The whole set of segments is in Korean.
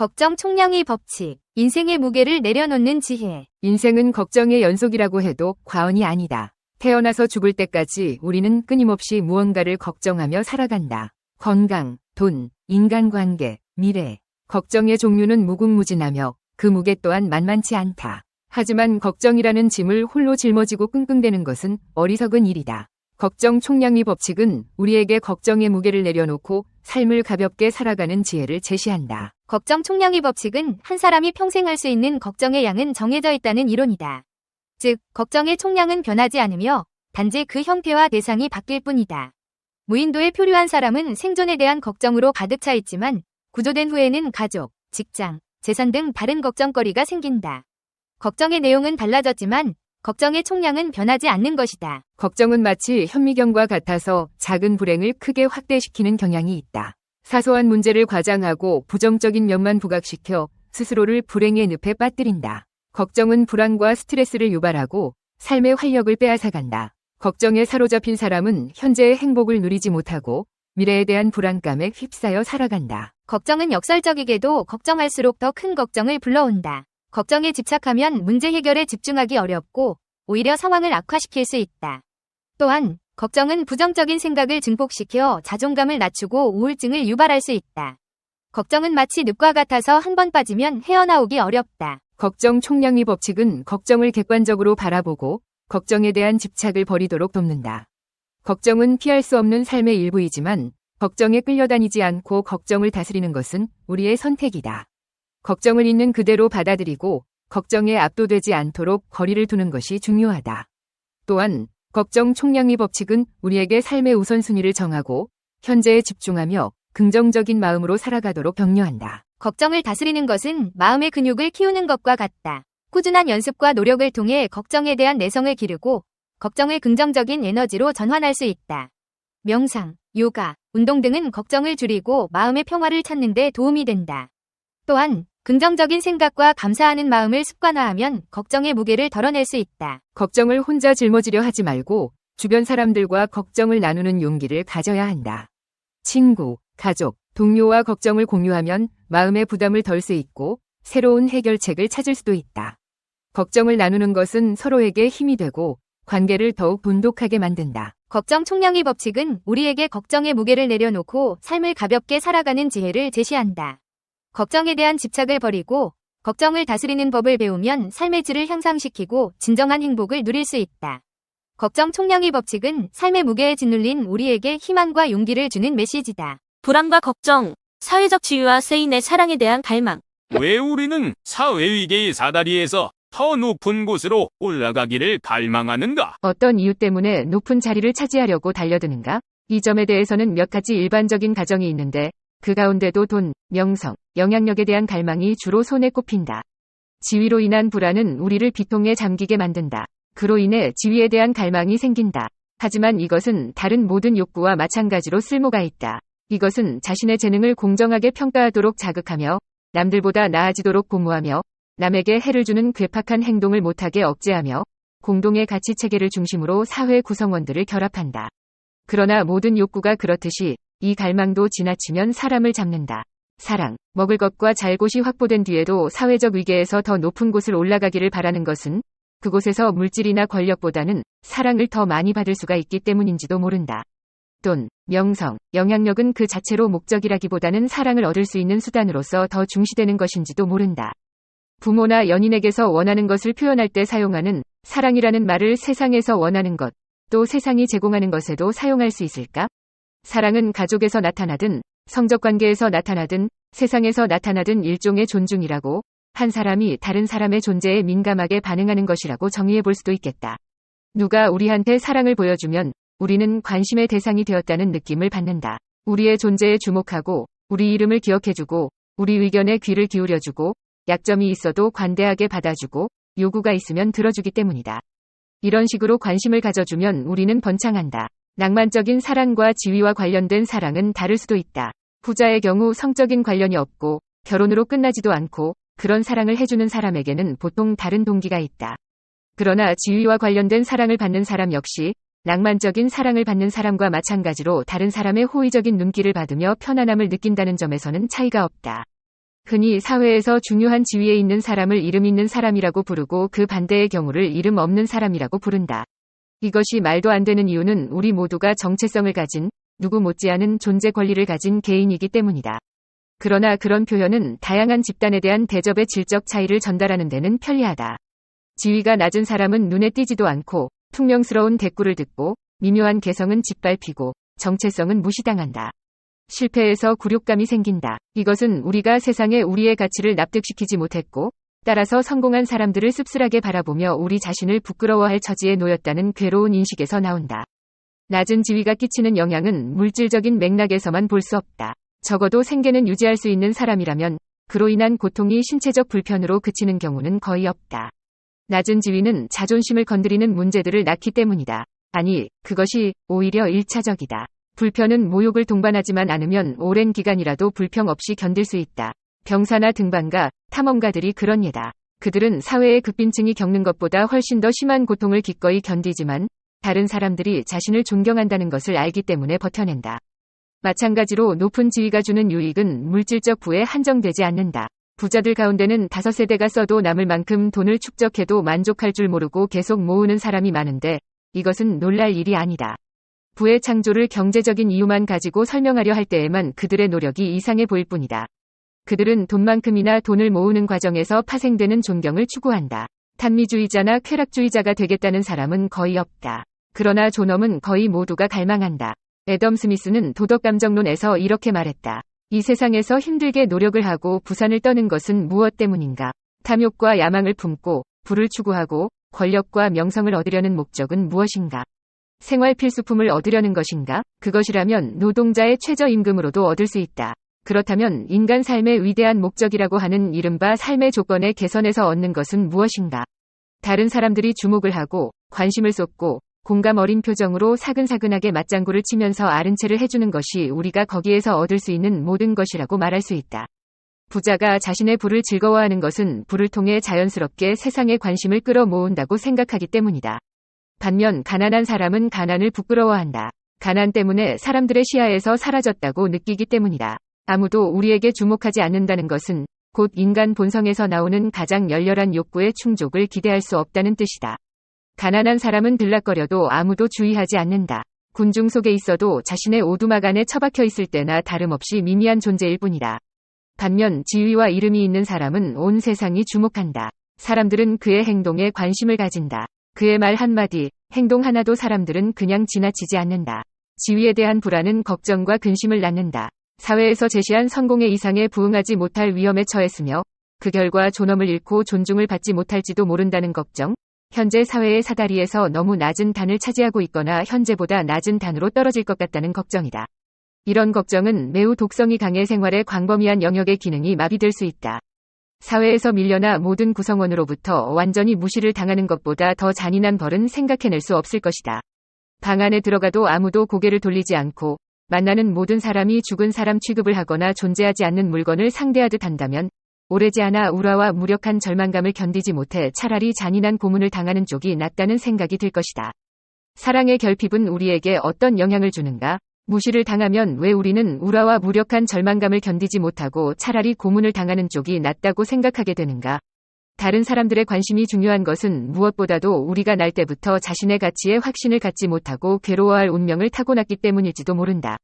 걱정 총량의 법칙. 인생의 무게를 내려놓는 지혜. 인생은 걱정의 연속이라고 해도 과언이 아니다. 태어나서 죽을 때까지 우리는 끊임없이 무언가를 걱정하며 살아간다. 건강, 돈, 인간관계, 미래. 걱정의 종류는 무궁무진하며 그 무게 또한 만만치 않다. 하지만 걱정이라는 짐을 홀로 짊어지고 끙끙대는 것은 어리석은 일이다. 걱정 총량의 법칙은 우리에게 걱정의 무게를 내려놓고 삶을 가볍게 살아가는 지혜를 제시한다. 걱정 총량의 법칙은 한 사람이 평생 할 수 있는 걱정의 양은 정해져 있다는 이론이다. 즉, 걱정의 총량은 변하지 않으며 단지 그 형태와 대상이 바뀔 뿐이다. 무인도에 표류한 사람은 생존에 대한 걱정으로 가득 차 있지만 구조된 후에는 가족, 직장, 재산 등 다른 걱정거리가 생긴다. 걱정의 내용은 달라졌지만 걱정의 총량은 변하지 않는 것이다. 걱정은 마치 현미경과 같아서 작은 불행을 크게 확대시키는 경향이 있다. 사소한 문제를 과장하고 부정적인 면만 부각시켜 스스로를 불행의 늪에 빠뜨린다. 걱정은 불안과 스트레스를 유발하고 삶의 활력을 빼앗아간다. 걱정에 사로잡힌 사람은 현재의 행복을 누리지 못하고 미래에 대한 불안감에 휩싸여 살아간다. 걱정은 역설적이게도 걱정할수록 더 큰 걱정을 불러온다. 걱정에 집착하면 문제 해결에 집중하기 어렵고 오히려 상황을 악화시킬 수 있다. 또한 걱정은 부정적인 생각을 증폭시켜 자존감을 낮추고 우울증을 유발할 수 있다. 걱정은 마치 늪과 같아서 한 번 빠지면 헤어나오기 어렵다. 걱정 총량의 법칙은 걱정을 객관적으로 바라보고 걱정에 대한 집착을 버리도록 돕는다. 걱정은 피할 수 없는 삶의 일부이지만 걱정에 끌려다니지 않고 걱정을 다스리는 것은 우리의 선택이다. 걱정을 있는 그대로 받아들이고 걱정에 압도되지 않도록 거리를 두는 것이 중요하다. 또한 걱정 총량의 법칙은 우리에게 삶의 우선순위를 정하고 현재에 집중하며 긍정적인 마음으로 살아가도록 격려한다. 걱정을 다스리는 것은 마음의 근육을 키우는 것과 같다. 꾸준한 연습과 노력을 통해 걱정에 대한 내성을 기르고 걱정을 긍정적인 에너지로 전환할 수 있다. 명상, 요가, 운동 등은 걱정을 줄이고 마음의 평화를 찾는 데 도움이 된다. 또한 긍정적인 생각과 감사하는 마음을 습관화하면 걱정의 무게를 덜어낼 수 있다. 걱정을 혼자 짊어지려 하지 말고 주변 사람들과 걱정을 나누는 용기를 가져야 한다. 친구, 가족, 동료와 걱정을 공유하면 마음의 부담을 덜 수 있고 새로운 해결책을 찾을 수도 있다. 걱정을 나누는 것은 서로에게 힘이 되고 관계를 더욱 돈독하게 만든다. 걱정 총량의 법칙은 우리에게 걱정의 무게를 내려놓고 삶을 가볍게 살아가는 지혜를 제시한다. 걱정에 대한 집착을 버리고 걱정을 다스리는 법을 배우면 삶의 질을 향상시키고 진정한 행복을 누릴 수 있다. 걱정 총량의 법칙은 삶의 무게에 짓눌린 우리에게 희망과 용기를 주는 메시지다. 불안과 걱정, 사회적 지위와 세인의 사랑에 대한 갈망. 왜 우리는 사회위계의 사다리에서 더 높은 곳으로 올라가기를 갈망하는가? 어떤 이유 때문에 높은 자리를 차지하려고 달려드는가? 이 점에 대해서는 몇 가지 일반적인 가정이 있는데 그 가운데도 돈, 명성, 영향력에 대한 갈망이 주로 손에 꼽힌다. 지위로 인한 불안은 우리를 비통에 잠기게 만든다. 그로 인해 지위에 대한 갈망이 생긴다. 하지만 이것은 다른 모든 욕구와 마찬가지로 쓸모가 있다. 이것은 자신의 재능을 공정하게 평가하도록 자극하며 남들보다 나아지도록 고무하며 남에게 해를 주는 괴팍한 행동을 못하게 억제하며 공동의 가치 체계를 중심으로 사회 구성원들을 결합한다. 그러나 모든 욕구가 그렇듯이 이 갈망도 지나치면 사람을 잡는다. 사랑, 먹을 것과 잘 곳이 확보된 뒤에도 사회적 위계에서 더 높은 곳을 올라가기를 바라는 것은 그곳에서 물질이나 권력보다는 사랑을 더 많이 받을 수가 있기 때문인지도 모른다. 돈, 명성, 영향력은 그 자체로 목적이라기보다는 사랑을 얻을 수 있는 수단으로서 더 중시되는 것인지도 모른다. 부모나 연인에게서 원하는 것을 표현할 때 사용하는 사랑이라는 말을 세상에서 원하는 것, 또 세상이 제공하는 것에도 사용할 수 있을까? 사랑은 가족에서 나타나든, 성적 관계에서 나타나든, 세상에서 나타나든 일종의 존중이라고, 한 사람이 다른 사람의 존재에 민감하게 반응하는 것이라고 정의해 볼 수도 있겠다. 누가 우리한테 사랑을 보여주면, 우리는 관심의 대상이 되었다는 느낌을 받는다. 우리의 존재에 주목하고, 우리 이름을 기억해주고, 우리 의견에 귀를 기울여주고, 약점이 있어도 관대하게 받아주고, 요구가 있으면 들어주기 때문이다. 이런 식으로 관심을 가져주면 우리는 번창한다. 낭만적인 사랑과 지위와 관련된 사랑은 다를 수도 있다. 부자의 경우 성적인 관련이 없고, 결혼으로 끝나지도 않고, 그런 사랑을 해주는 사람에게는 보통 다른 동기가 있다. 그러나 지위와 관련된 사랑을 받는 사람 역시 낭만적인 사랑을 받는 사람과 마찬가지로 다른 사람의 호의적인 눈길을 받으며 편안함을 느낀다는 점에서는 차이가 없다. 흔히 사회에서 중요한 지위에 있는 사람을 이름 있는 사람이라고 부르고 그 반대의 경우를 이름 없는 사람이라고 부른다. 이것이 말도 안 되는 이유는 우리 모두가 정체성을 가진 누구 못지않은 존재 권리를 가진 개인이기 때문이다. 그러나 그런 표현은 다양한 집단에 대한 대접의 질적 차이를 전달하는 데는 편리하다. 지위가 낮은 사람은 눈에 띄지도 않고 퉁명스러운 대꾸를 듣고 미묘한 개성은 짓밟히고 정체성은 무시당한다. 실패에서 굴욕감이 생긴다. 이것은 우리가 세상에 우리의 가치를 납득시키지 못했고 따라서 성공한 사람들을 씁쓸하게 바라보며 우리 자신을 부끄러워할 처지에 놓였다는 괴로운 인식에서 나온다. 낮은 지위가 끼치는 영향은 물질적인 맥락에서만 볼 수 없다. 적어도 생계는 유지할 수 있는 사람이라면 그로 인한 고통이 신체적 불편으로 그치는 경우는 거의 없다. 낮은 지위는 자존심을 건드리는 문제들을 낳기 때문이다. 아니, 그것이 오히려 1차적이다. 불편은 모욕을 동반하지만 않으면 오랜 기간이라도 불평 없이 견딜 수 있다. 병사나 등반가, 탐험가들이 그런 예다. 그들은 사회의 극빈층이 겪는 것보다 훨씬 더 심한 고통을 기꺼이 견디지만 다른 사람들이 자신을 존경한다는 것을 알기 때문에 버텨낸다. 마찬가지로 높은 지위가 주는 유익은 물질적 부에 한정되지 않는다. 부자들 가운데는 다섯 세대가 써도 남을 만큼 돈을 축적해도 만족할 줄 모르고 계속 모으는 사람이 많은데 이것은 놀랄 일이 아니다. 부의 창조를 경제적인 이유만 가지고 설명하려 할 때에만 그들의 노력이 이상해 보일 뿐이다. 그들은 돈만큼이나 돈을 모으는 과정에서 파생되는 존경을 추구한다. 탄미주의자나 쾌락주의자가 되겠다는 사람은 거의 없다. 그러나 존엄은 거의 모두가 갈망한다. 애덤 스미스는 도덕감정론에서 이렇게 말했다. 이 세상에서 힘들게 노력을 하고 부산을 떠는 것은 무엇 때문인가? 탐욕과 야망을 품고 부를 추구하고 권력과 명성을 얻으려는 목적은 무엇인가? 생활 필수품을 얻으려는 것인가? 그것이라면 노동자의 최저임금으로도 얻을 수 있다. 그렇다면 인간 삶의 위대한 목적이라고 하는 이른바 삶의 조건의 개선에서 얻는 것은 무엇인가? 다른 사람들이 주목을 하고 관심을 쏟고 공감 어린 표정으로 사근사근하게 맞장구를 치면서 아른 채를 해주는 것이 우리가 거기에서 얻을 수 있는 모든 것이라고 말할 수 있다. 부자가 자신의 부를 즐거워하는 것은 부를 통해 자연스럽게 세상의 관심을 끌어모은다고 생각하기 때문이다. 반면 가난한 사람은 가난을 부끄러워한다. 가난 때문에 사람들의 시야에서 사라졌다고 느끼기 때문이다. 아무도 우리에게 주목하지 않는다는 것은 곧 인간 본성에서 나오는 가장 열렬한 욕구의 충족을 기대할 수 없다는 뜻이다. 가난한 사람은 들락거려도 아무도 주의하지 않는다. 군중 속에 있어도 자신의 오두막 안에 처박혀 있을 때나 다름없이 미미한 존재일 뿐이다. 반면 지위와 이름이 있는 사람은 온 세상이 주목한다. 사람들은 그의 행동에 관심을 가진다. 그의 말 한마디, 행동 하나도 사람들은 그냥 지나치지 않는다. 지위에 대한 불안은 걱정과 근심을 낳는다. 사회에서 제시한 성공의 이상에 부응하지 못할 위험에 처했으며 그 결과 존엄을 잃고 존중을 받지 못할지도 모른다는 걱정, 현재 사회의 사다리에서 너무 낮은 단을 차지하고 있거나 현재보다 낮은 단으로 떨어질 것 같다는 걱정이다. 이런 걱정은 매우 독성이 강해 생활의 광범위한 영역의 기능이 마비될 수 있다. 사회에서 밀려나 모든 구성원으로부터 완전히 무시를 당하는 것보다 더 잔인한 벌은 생각해낼 수 없을 것이다. 방 안에 들어가도 아무도 고개를 돌리지 않고 만나는 모든 사람이 죽은 사람 취급을 하거나 존재하지 않는 물건을 상대하듯 한다면 오래지 않아 우라와 무력한 절망감을 견디지 못해 차라리 잔인한 고문을 당하는 쪽이 낫다는 생각이 들 것이다. 사랑의 결핍은 우리에게 어떤 영향을 주는가? 무시를 당하면 왜 우리는 우라와 무력한 절망감을 견디지 못하고 차라리 고문을 당하는 쪽이 낫다고 생각하게 되는가? 다른 사람들의 관심이 중요한 것은 무엇보다도 우리가 날 때부터 자신의 가치에 확신을 갖지 못하고 괴로워할 운명을 타고났기 때문일지도 모른다.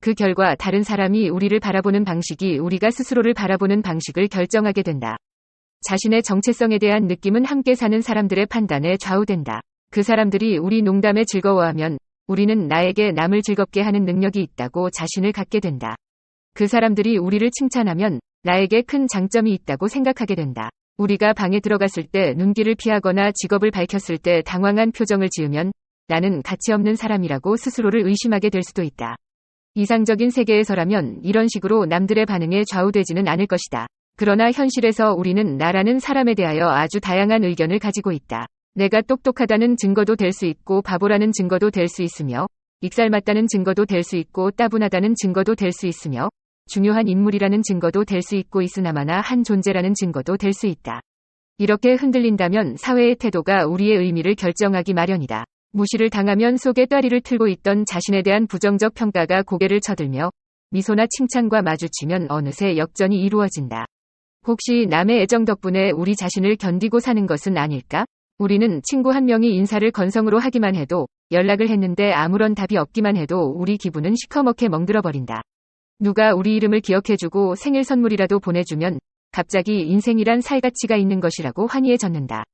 그 결과 다른 사람이 우리를 바라보는 방식이 우리가 스스로를 바라보는 방식을 결정하게 된다. 자신의 정체성에 대한 느낌은 함께 사는 사람들의 판단에 좌우된다. 그 사람들이 우리 농담에 즐거워하면 우리는 나에게 남을 즐겁게 하는 능력이 있다고 자신을 갖게 된다. 그 사람들이 우리를 칭찬하면 나에게 큰 장점이 있다고 생각하게 된다. 우리가 방에 들어갔을 때 눈길을 피하거나 직업을 밝혔을 때 당황한 표정을 지으면 나는 가치 없는 사람이라고 스스로를 의심하게 될 수도 있다. 이상적인 세계에서라면 이런 식으로 남들의 반응에 좌우되지는 않을 것이다. 그러나 현실에서 우리는 나라는 사람에 대하여 아주 다양한 의견을 가지고 있다. 내가 똑똑하다는 증거도 될 수 있고 바보라는 증거도 될 수 있으며 익살 맞다는 증거도 될 수 있고 따분하다는 증거도 될 수 있으며 중요한 인물이라는 증거도 될 수 있고 있으나마나 한 존재라는 증거도 될 수 있다. 이렇게 흔들린다면 사회의 태도가 우리의 의미를 결정하기 마련이다. 무시를 당하면 속에 따리를 틀고 있던 자신에 대한 부정적 평가가 고개를 쳐들며 미소나 칭찬과 마주치면 어느새 역전이 이루어진다. 혹시 남의 애정 덕분에 우리 자신을 견디고 사는 것은 아닐까? 우리는 친구 한 명이 인사를 건성으로 하기만 해도 연락을 했는데 아무런 답이 없기만 해도 우리 기분은 시커멓게 멍들어버린다. 누가 우리 이름을 기억해주고 생일 선물이라도 보내주면 갑자기 인생이란 살 가치가 있는 것이라고 환희해졌는다.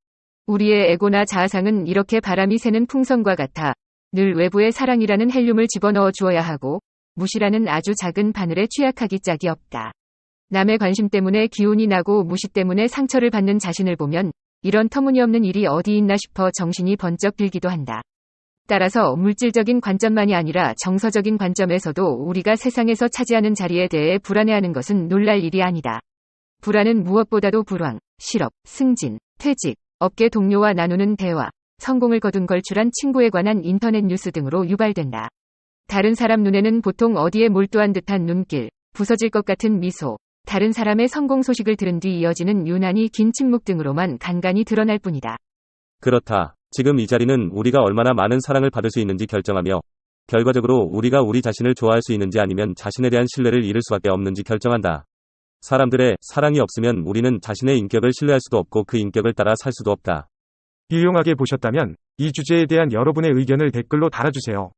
우리의 에고나 자아상은 이렇게 바람이 새는 풍선과 같아 늘 외부의 사랑이라는 헬륨을 집어넣어 주어야 하고 무시라는 아주 작은 바늘에 취약하기 짝이 없다. 남의 관심 때문에 기운이 나고 무시 때문에 상처를 받는 자신을 보면 이런 터무니없는 일이 어디 있나 싶어 정신이 번쩍 들기도 한다. 따라서 물질적인 관점만이 아니라 정서적인 관점에서도 우리가 세상에서 차지하는 자리에 대해 불안해하는 것은 놀랄 일이 아니다. 불안은 무엇보다도 불황, 실업, 승진, 퇴직, 업계 동료와 나누는 대화, 성공을 거둔 걸출한 친구에 관한 인터넷 뉴스 등으로 유발된다. 다른 사람 눈에는 보통 어디에 몰두한 듯한 눈길, 부서질 것 같은 미소, 다른 사람의 성공 소식을 들은 뒤 이어지는 유난히 긴 침묵 등으로만 간간히 드러날 뿐이다. 그렇다. 지금 이 자리는 우리가 얼마나 많은 사랑을 받을 수 있는지 결정하며, 결과적으로 우리가 우리 자신을 좋아할 수 있는지 아니면 자신에 대한 신뢰를 잃을 수밖에 없는지 결정한다. 사람들의 사랑이 없으면 우리는 자신의 인격을 신뢰할 수도 없고 그 인격을 따라 살 수도 없다. 유용하게 보셨다면 이 주제에 대한 여러분의 의견을 댓글로 달아주세요.